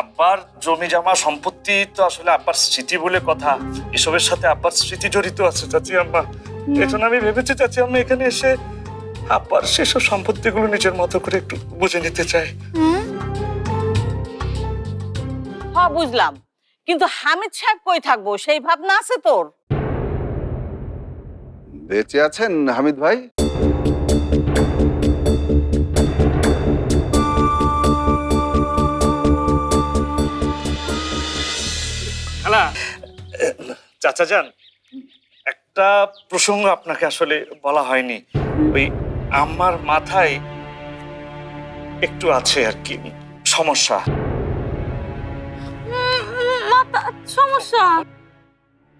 আব্বার জমি জমা সম্পত্তি তো আসলে আব্বার স্মৃতি বলে কথা। এসবের সাথে আব্বার স্মৃতি জড়িত আছে চাচি আম্মা। এজন্য আমি ভেবেছি চাচি আম্মা এখানে এসে আব্বার সেসব সম্পত্তিগুলো নিজের মতো করে একটু বুঝে নিতে চাই হ্যাঁ বুঝলাম। কিন্তু হামিদ সাহেব কই থাকব? সেই ভাবনা আছে তোর? বেঁচে আছেন হামিদ ভাই? চাচা যান একটা প্রসঙ্গ আপনাকে আসলে বলা হয়নি। ওই আমার মাথায় একটু আছে আর কি সমস্যা। সমস্যা।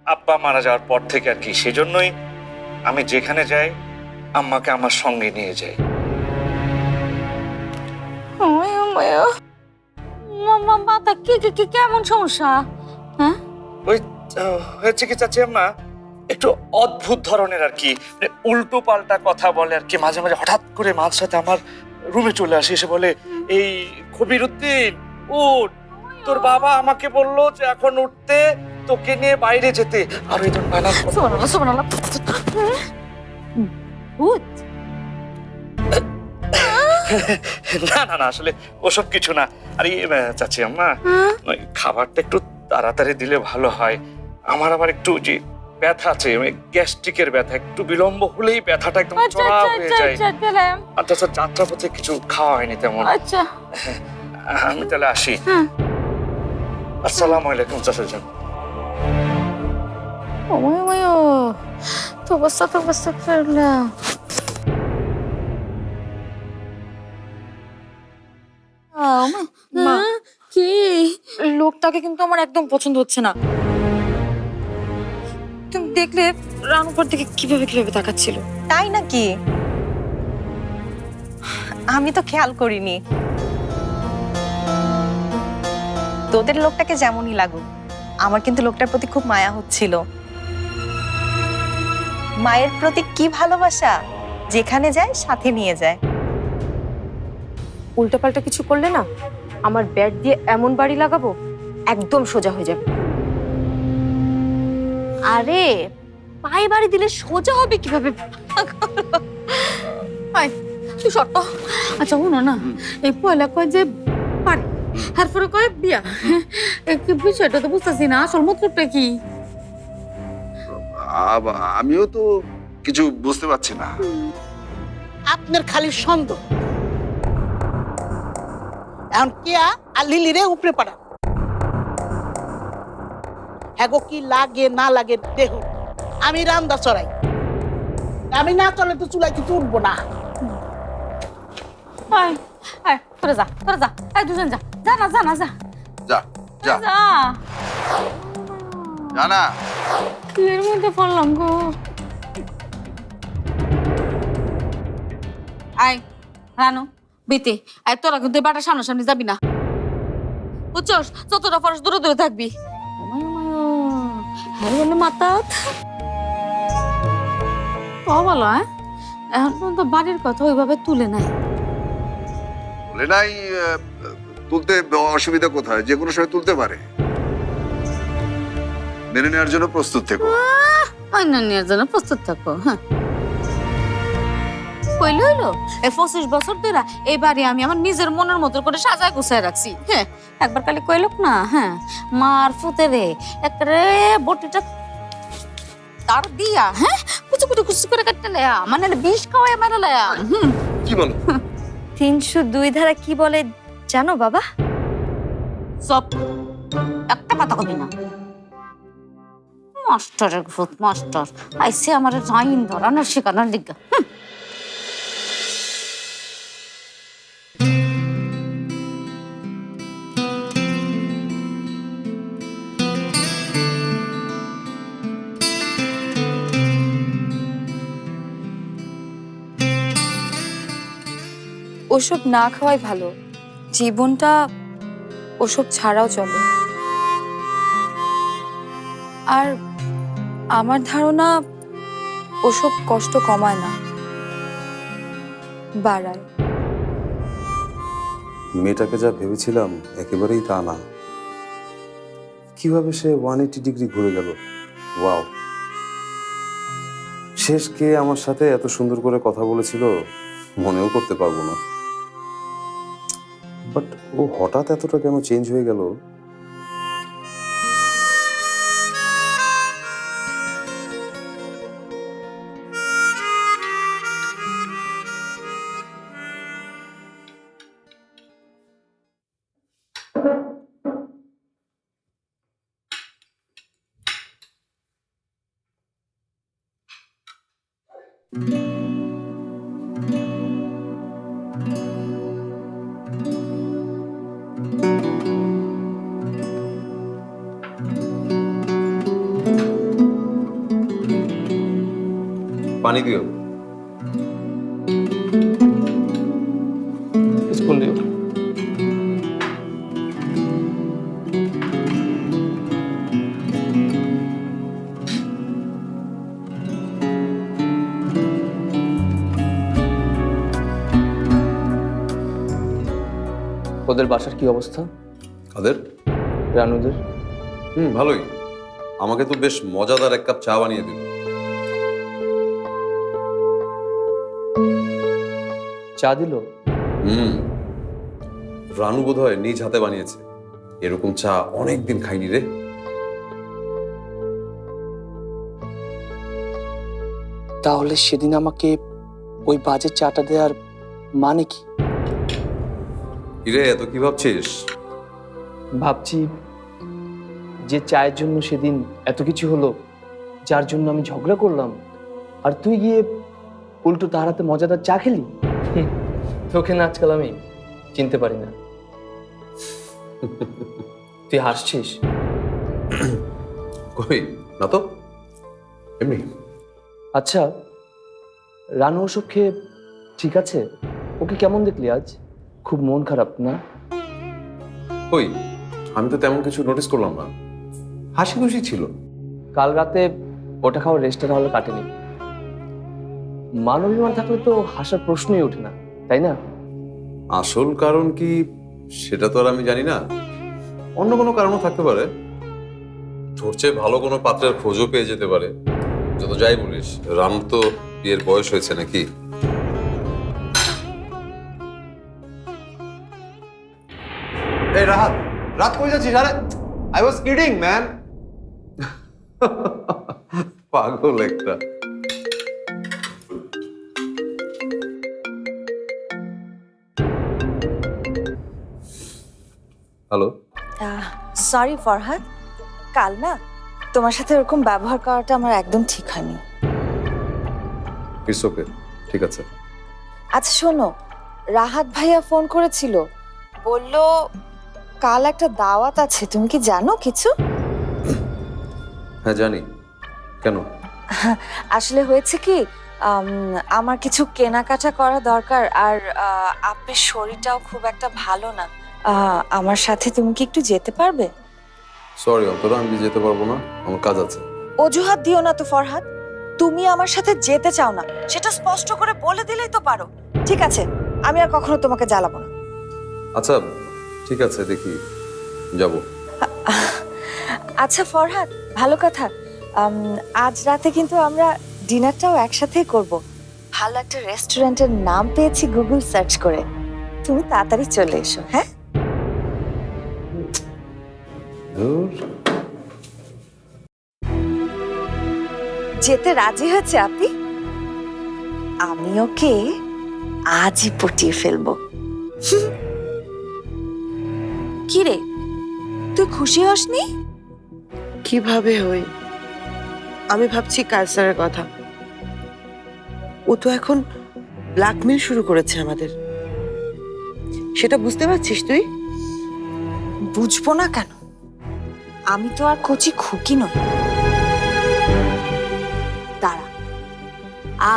আব্বা মারা যাওয়ার পর থেকে আর কি সেজন্যই আমি যেখানে যাই আম্মাকে আমার সঙ্গে নিয়ে যাই। মাথা কি কি কি কেমন সমস্যা? হ্যাঁ? ওই আহ, হয়েছে কি চাচি আম্মা? একটু অদ্ভুত ধরনের আর কি। মানে উল্টো পাল্টা কথা বলে আর কি মাঝে মাঝে হঠাৎ করে মাঝ সাথে আমার রুমে চলে আসে এসে বলে এই কবির উদ্দিন উঠ। তোর বাবা আমাকে বলল যে এখন উঠতে তোকে নিয়ে বাইরে যেতে। আর ওই সুবহানাল্লাহ সুবহানাল্লাহ ভূত। না না না আসলে ওসব কিছু না। আরে চাচি আম্মা খাবারটা একটু তাড়াতাড়ি দিলে ভালো হয়। আমার আবার একটু যে ব্যথা আছে গ্যাস্ট্রিকের ব্যথা একটু বিলম্ব হলেই ব্যথাটা একদম আচ্ছা চড়া আচ্ছা হয়ে আচ্ছা যায়। আচ্ছা দিলাম আর তাছাড়া যাত্রা পথে কিছু খাওয়া হয়নি তেমন? আচ্ছা। আমি তাহলে আসি। হ্যাঁ। আসসালামু আলাইকুম যান ওই ওই মা কি? লোকটাকে কিন্তু আমার একদম পছন্দ হচ্ছে না। দেখলে রান উপর দিকে কীভাবে কীভাবে তাকাচ্ছিল। তাই নাকি? আমি তো খেয়াল করিনি। তোদের লোকটাকে যেমনই লাগুক আমার কিন্তু লোকটার প্রতি খুব মায়া হচ্ছিল। মায়ের প্রতি কি ভালোবাসা? যেখানে যায় সাথে নিয়ে যায়। উল্টোপাল্টা কিছু করলে না আমার ব্যাট দিয়ে এমন বাড়ি লাগাবো একদম সোজা হয়ে যাবে। আরে পায়ে বাড়ি দিলে সোজা হবে কীভাবে? আয়, তুই শর্ত আচ্ছা শুনো না। এই পয়লা কয় যে পারে তারপরে কয় বিয়া? বিষয়টা তো বুঝতেছি না আসল মতলবটা কি? আমিও তো কিছু বুঝতে পারছি না। আপনার খালি সন্দেহ। এখন কেয়া আর লিলিরে উপরে পাড়া হ্যাঁ গো কি লাগে না লাগে দেহ আমি রান্দা চড়াই। আমি না চলে তো চুলাই কিছু উঠবো না। আয় আয় তোরা যা তোরা যা। আয় দুজন যা। যা না যা না যা। যা যা। যা যা। না। কি এর মধ্যে পড়লাম গো। আয় রানু বিতে আয় তোরা কিন্তু বাটার সামনাসামনি যাবি না। বুঝছস? যতটা ফরস দূরে দূরে থাকবি। হ্যাঁ মাতাত ও বলো হ্যাঁ? এখন পর্যন্ত বাড়ির কথা ওইভাবে তুলে নাই। তুলে নাই আহ, তুলতে অসুবিধা কোথায়? যে কোনো সময় তুলতে পারে। মেনে নেওয়ার জন্য প্রস্তুত থেকো। নেওয়ার জন্য প্রস্তুত থাকো হ্যাঁ। কইলো হইল? এই পঁচিশ বছর ধরে এই বাড়ি আমি আমার নিজের মনের মতো করে সাজায় গুছায় রাখছি। হ্যাঁ একবার খালি কইলক না হ্যাঁ মার ফুতে রে একবারে বটিটা তার দিয়া হ্যাঁ কুচু কুচু কুচু করে কাটতে লয়া মানে বিষ খাওয়াই মারা লয়া। হুম। কি বলো? তিনশো দুই ধারা কি বলে জানো বাবা? সব একটা কথা কবি না। মাস্টারের ভূত মাস্টার। আইসে আমার রাইন ধরানোর শেখানোর লিগা। হুম। ওসব না খাওয়াই ভালো। জীবনটা ওসব ছাড়াও চলে। আর আমার ধারণা, ওসব কষ্ট কমায় না। বাড়ায়। মেয়েটাকে যা ভেবেছিলাম, একেবারেই তা না। কীভাবে সে ওয়ান এইটি ডিগ্রি ঘুরে গেল? ওয়াও। শেষ কে আমার সাথে এত সুন্দর করে কথা বলেছিল, মনেও করতে পারব না। বাট ও হঠাৎ এতটা কেন চেঞ্জ হয়ে গেল? পানি দিও স্কুল দিও ওদের বাসার কি অবস্থা? কাদের রানুদের? হুম ভালোই। আমাকে তো বেশ মজাদার এক কাপ চা বানিয়ে দিল। চা দিল? হুম। রানু বোধ হয় নিজ হাতে বানিয়েছে। এরকম চা অনেক দিন খাইনি রে। তাহলে সেদিন আমাকে ওই বাজে চাটা দেওয়ার মানে কি? রে এত কি ভাবছিস? ভাবছি যে চায়ের জন্য সেদিন এত কিছু হলো যার জন্য আমি ঝগড়া করলাম আর তুই গিয়ে উল্টো তার হাতে মজাদার চা খেলি? তোকে না আজকাল আমি চিনতে পারি না। তুই হাসছিস? কই? না তো? এমনি? আচ্ছা রানু ওসব খেয়ে ঠিক আছে? ওকে কেমন দেখলি আজ? খুব মন খারাপ না? কই? আমি তো তেমন কিছু নোটিস করলাম না। হাসি খুশি ছিল। কাল রাতে ওটা খাওয়ার রেস্টুরেন্ট হলে কাটেনি। মানবিমান থাকলে তো হাসার প্রশ্নই ওঠে না। তাই না? আসল কারণ কি সেটা তো আর আমি জানি না। অন্য কোনো কারণও থাকতে পারে। তোর চেয়ে ভালো কোনো পাত্রের খোঁজও পেয়ে যেতে পারে। যত যাই বলিস রাম তো বিয়ের বয়স হয়েছে নাকি? এই রাহাত রাত কই যাচ্ছিস? আরে আই ওয়াজ কিডিং ম্যান পাগল একটা। হ্যালো সরি ফরহাদ কাল না তোমার সাথে ওরকম ব্যবহার করাটা আমার একদম ঠিক হয়নি। ইটস ওকে ঠিক আছে। আচ্ছা শোনো রাহাত ভাইয়া ফোন করেছিল। বলল কাল একটা দাওয়াত আছে তুমি কি জানো কিছু? হ্যাঁ জানি। কেন? আসলে হয়েছে কি আম, আমার কিছু কেনাকাটা করা দরকার আর আহ, আপনার শরীরটাও খুব একটা ভালো না। আমার সাথে তুমি কি একটু যেতে পারবে? সরি অন্তরা আমি যেতে পারব না? আমার কাজ আছে। অজুহাত দিও না তো ফরহাদ। তুমি আমার সাথে যেতে চাও না। সেটা স্পষ্ট করে বলে দিলেই তো পারো। ঠিক আছে আমি আর কখনো তোমাকে জ্বালাবো না। আচ্ছা ঠিক আছে দেখি। যাব। আচ্ছা ফরহাদ ভালো কথা। আজ রাতে কিন্তু আমরা ডিনারটাও একসাথেই করব। ভালো একটা রেস্টুরেন্টের নাম পেয়েছি গুগল সার্চ করে। তুমি তাড়াতাড়ি চলে এসো হ্যাঁ? যেতে রাজি হয়েছে আপনি? আমি ওকে আজই পটিয়ে ফেলব? কি রে? তুই খুশি হসনি? কীভাবে হই? আমি ভাবছি কালচারের কথা। ও তো এখন ব্ল্যাকমেল শুরু করেছে আমাদের। সেটা বুঝতে পারছিস তুই? বুঝব না কেন? আমি তো আর কচি খুকি নই। দাঁড়া,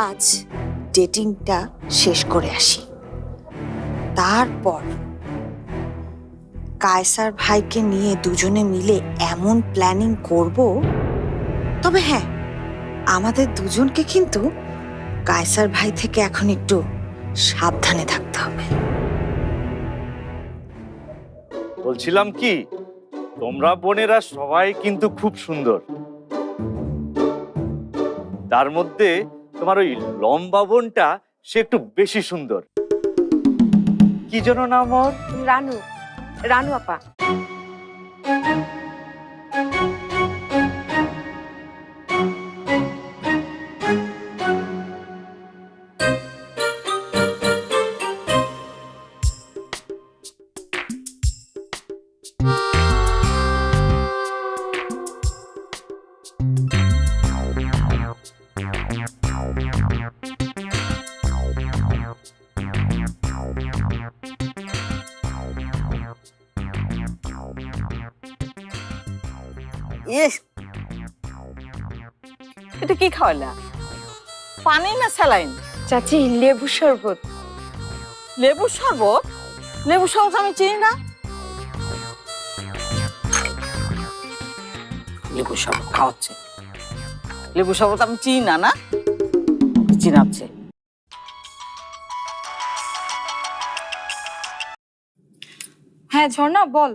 আজ ডেটিংটা শেষ করে আসি। তারপর কায়সার ভাইকে নিয়ে দুজনে মিলে এমন প্ল্যানিং করব। তবে হ্যাঁ আমাদের দুজনকে কিন্তু কায়সার ভাই থেকে এখন একটু সাবধানে থাকতে হবে। বলছিলাম কি? তোমরা বোনেরা সবাই কিন্তু খুব সুন্দর। তার মধ্যে তোমার ওই লম্বা বোনটা, সে একটু বেশি সুন্দর। কি যেন নাম ওর? রানু রানু আপা। খাওয়ালা পানি না স্যালাইন? চাচি লেবু শরবত। লেবু শরবত? লেবু শরবত আমি চিনি না। লেবু শরবত খাওয়াচ্ছে। লেবু শরবত আমি চিনি না না? চিনাচ্ছে। হ্যাঁ ঝর্ণা বল।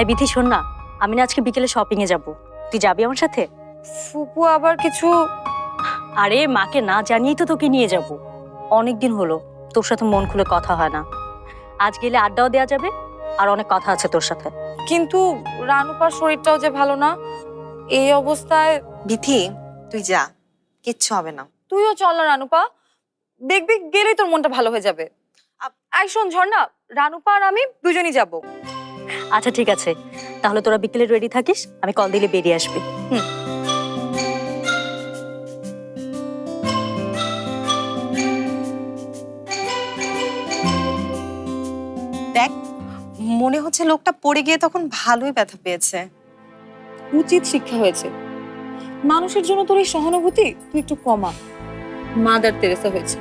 এই বিথি শোন না। আমি না আজকে বিকেলে শপিং এ যাব। তুই যাবি আমার সাথে? ফুপু আবার কিছু আরে মাকে না জানিয়েই তো তোকে নিয়ে যাব। অনেক দিন হলো তোর সাথে মন খুলে কথা হয় না। আজ গেলে আড্ডাও দেওয়া যাবে আর অনেক কথা আছে তোর সাথে। কিন্তু রানুপার শরীরটাও যে ভালো না এই অবস্থায় বিথি তুই যা কিচ্ছু হবে না। তুইও চল না রানুপা দেখবি গেলেই তোর মনটা ভালো হয়ে যাবে। আ- এই শোন ঝর্ণা রানুপা আর আমি দুজনই যাব। আচ্ছা ঠিক আছে তাহলে তোরা বিকেলে রেডি থাকিস আমি কল দিলে বেরিয়ে আসবি। দেখ হচ্ছে লোকটা পড়ে গিয়ে তখন ভালোই ব্যথা পেয়েছে। উচিত শিক্ষা হয়েছে। মানুষের জন্য তোর এই সহানুভূতি তুই একটু কমা। মাদার তেরেসা হয়েছে।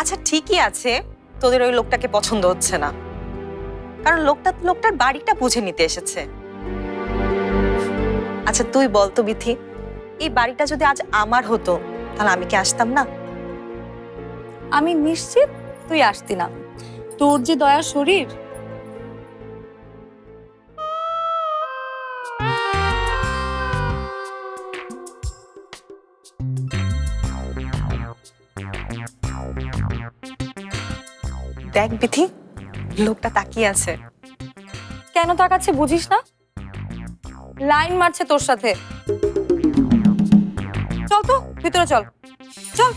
আচ্ছা ঠিকই আছে তোদের ওই লোকটাকে পছন্দ হচ্ছে না। কারণ লোকটা লোকটার বাড়িটা বুঝে নিতে এসেছে। আচ্ছা তুই বল তো বিথি এই বাড়িটা যদি আজ আমার হতো তাহলে আমি কি আসতাম না? আমি নিশ্চিত তুই আসতি না। তোর যে দয়ার শরীর। দেখ বিথি লোকটা তাকিয়ে আছে। কেন তাকাচ্ছে বুঝিস না? লাইন মারছে তোর সাথে। চল তো ভিতরে চল। চল।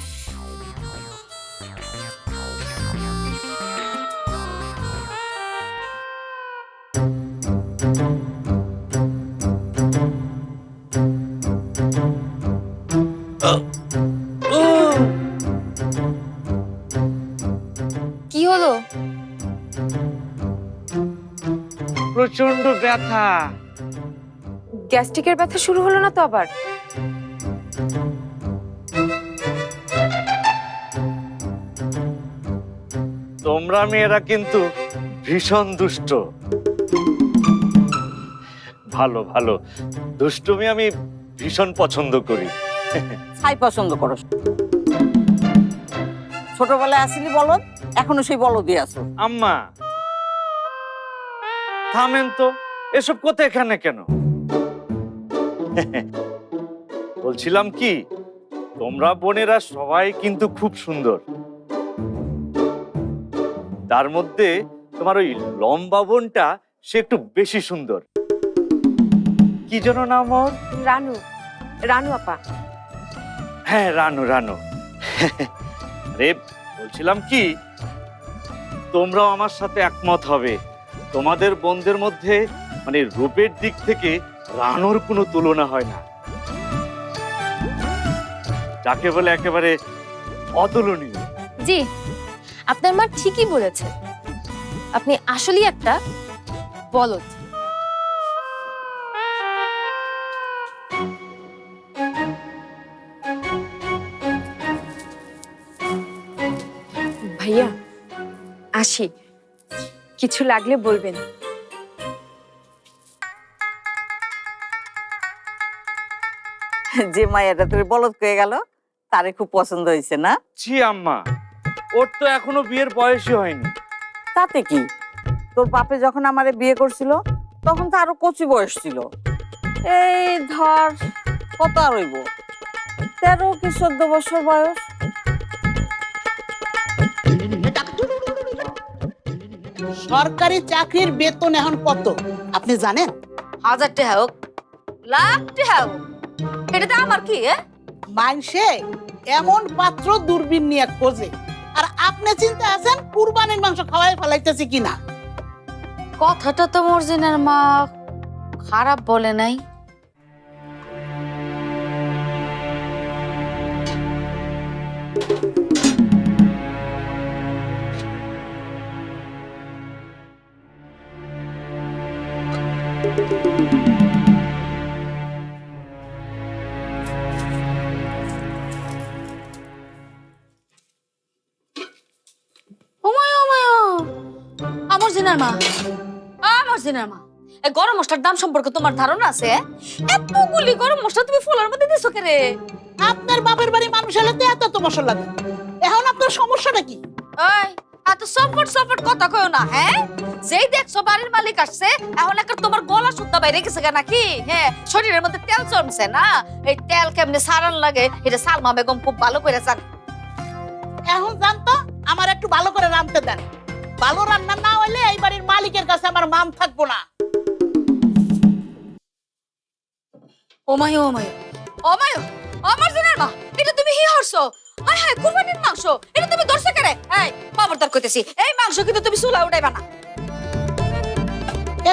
প্রচণ্ড ব্যথা। গ্যাস্ট্রিকের ব্যথা শুরু হলো না তো আবার? তোমরা মেয়েরা কিন্তু ভীষণ দুষ্ট। ভালো ভালো। দুষ্টুমি আমি ভীষণ পছন্দ করি। ছাই পছন্দ করো। ছোটবেলায় আসিলি বলদ এখনও সেই বলদই আছো। আম্মা থামেন তো এসব কোথায় এখানে কেন? বলছিলাম কি তোমরা বোনেরা সবাই কিন্তু খুব সুন্দর। তার মধ্যে তোমার ওই লম্বা বোনটা সে একটু বেশি সুন্দর। কি যেন নাম ওর? রানু রানু আপা। হ্যাঁ রানু রানু। আরে বলছিলাম কি তোমরাও আমার সাথে একমত হবে। তোমাদের বোনদের মধ্যে মানে রূপের দিক থেকে রানোর কোনো তুলনা হয় না। যাকে বলে একেবারে অতুলনীয়। জি, আপনার মা ঠিকই বলেছে আপনি আসলেই একটা বলদ। ভাইয়া, আসি। কিছু লাগলে বলবেন। যে মায়েরা তোর বলদ কয়ে গেল তারে খুব পছন্দ হয়েছে না? জি আম্মা ওর তো এখনও বিয়ের বয়সই হয়নি। তাতে কি? তোর বাপে যখন আমারে বিয়ে করছিল তখন তো আরও কচি বয়স ছিল। এই ধর কত আর হইব? তেরো কি চোদ্দ বছর বয়স? সরকারি চাকরির বেতন এখন কত? আপনি জানেন? হাজার টাকা হোক লাখ টাকা হোক। এটা তো আমার কি এ? মানসে এমন পাত্র দূরবীন নিয়ে খোঁজে। আর আপনি চিন্তা আছেন কুরবানির মাংস খাওয়াই ফেলাইতেছি কিনা? কথাটা তো মর্জিনার মা খারাপ বলে নাই। ওমায় আমার মা আমার জিনার মা এই গরম মশলার দাম সম্পর্কে তোমার ধারণা আছে এতগুলি গরম মশলা তুমি ফুলের মধ্যে দিছো আপনার বাপের বাড়ি মানুষ হলে তো এত তো মশলা দেন এখন আপনার সমস্যাটা কি? ওই এত সফট সফট কথা কইও না হ্যাঁ? যেই দেখছ বাড়ির মালিক আসছে এখন একটা তোমার গলা শুদ্ধ বাইরে গেছে নাকি? হ্যাঁ শরীরের মধ্যে তেল জমছে না? এই তেল কেমনে সারান লাগে? এটা সালমা বেগম খুব ভালো করে জানে। এখন জানতো আমার একটু ভালো করে রাঁধতে দেন। ভালো রান্না না হলে এই বাড়ির মালিকের কাছে আমার মান থাকব না। ওমায় ওমায়। ওমায় আমার জিনার মা এটা তুমি হি হরছো হায় হায় কুরবানির মাংস এটা তুমি ধরছো কেন? এই খবরদার কইতেছি এই মাংস কিন্তু তুমি চুলা উঠাইবা না।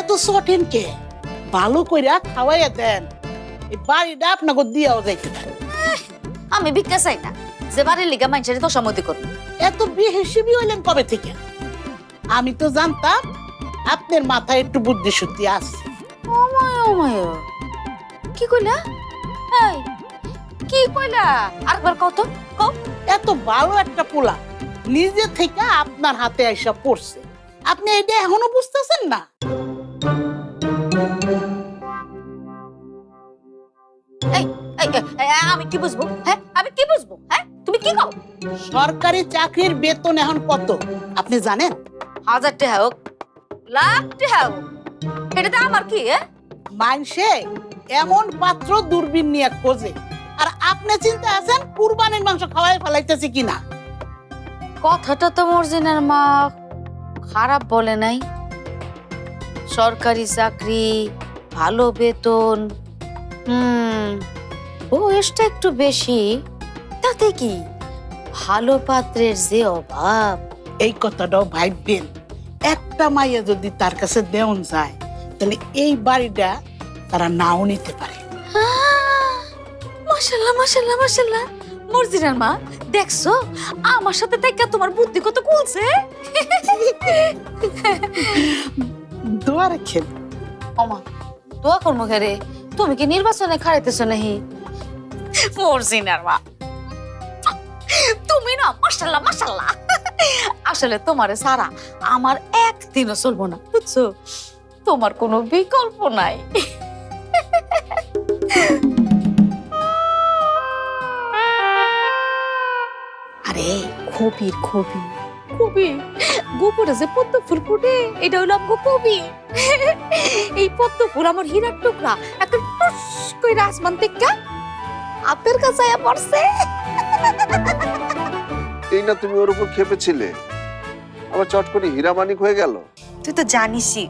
এত সঠিন কে? ভালো কইরা খাওয়াইয়া দেন। এই বাড়িটা আপনাকে দিয়াও যাইতে পারে। আমি ভিক্ষা চাই না। যে বাড়ির লিগা মানুষের তো সম্মতি করব এত বেহিসেবি হইলেন কবে থেকে? আমি তো জানতাম আপনার মাথায় একটু বুদ্ধি শুদ্ধি আছে। ওমায় ওমায়। কি কইলা? এই কি কইলা? আরেকবার কত কও। এত ভালো একটা পোলা নিজে থেকে আপনার হাতে আইসা পড়ছে। আপনি এটা এখনও বুঝতেছেন না? আমি কি বুঝব? হ্যাঁ আমি কি বুঝব? হ্যাঁ তুমি কি কও? সরকারি চাকরির বেতন এখন কত? আপনি জানেন? হাজার টাকা হোক লাখ টাকা হোক এটা তো আমার কি মানসে এমন পাত্র দূরবীন নিয়ে খোঁজে। আর আপনি চিন্তা আছেন কুরবানির মাংস খাওয়াই ফেলাইতেছি কিনা? কথাটা তো মর্জিনার মা খারাপ বলে নাই। সরকারি চাকরি ভালো বেতন হুম বয়সটা একটু বেশি। তাতে কি? ভালো পাত্রের যে অভাব। এই কথাটাও ভাববেন। একটা মাইয়া যদি তার কাছে দেওন যায় তাহলে এই বাড়িটা তারা নাও নিতে পারে। মাশাল্লাহ মাশাল্লাহ মাশাল্লাহ। মর্জিনার মা দেখছ? আমার সাথে দেখা তোমার বুদ্ধি কত খুলছে দোয়া রাখেন। দোয়া করব ঘরে তুমি কি নির্বাচনে খাড়াইতেছো নাহি? মর্জিনার মা তুমি না মাশাল্লাহ মাশাল্লাহ। আসলে তোমারে সারা আমার একদিনও চলবো না, বুঝছ? তোমার কোনো বিকল্প নাই। আরে, কবির কবি। কবি? গোপরে যে পদ্ম ফুল ফুটে, এটা হলো আমগো কবি। এই পদ্ম ফুল আমার হীরার টুকরা একটা টুস কইরা আসমান থেকে হাতের কাছে পড়ছে। এই না তুমি ওর উপর খেপেছিলে। আবার চট করে হীরা মানিক হয়ে গেল। তুই তো জানিসই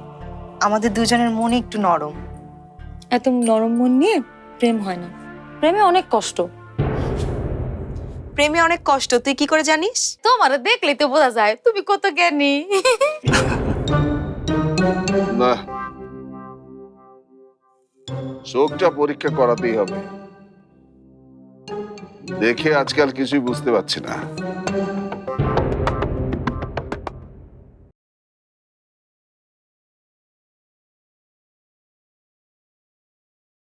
আমাদের দুজনের মন একটু নরম। এত নরম মন নিয়ে প্রেম হয় না। প্রেমে অনেক কষ্ট। প্রেমে অনেক কষ্ট তুই কি করে জানিস? তোমার দেখলেই তো বোঝা যায় তুমি কত জ্ঞানী। না চোখটা পরীক্ষা করাতেই হবে। দেখে আজকাল কিছুই বুঝতে পারছি না।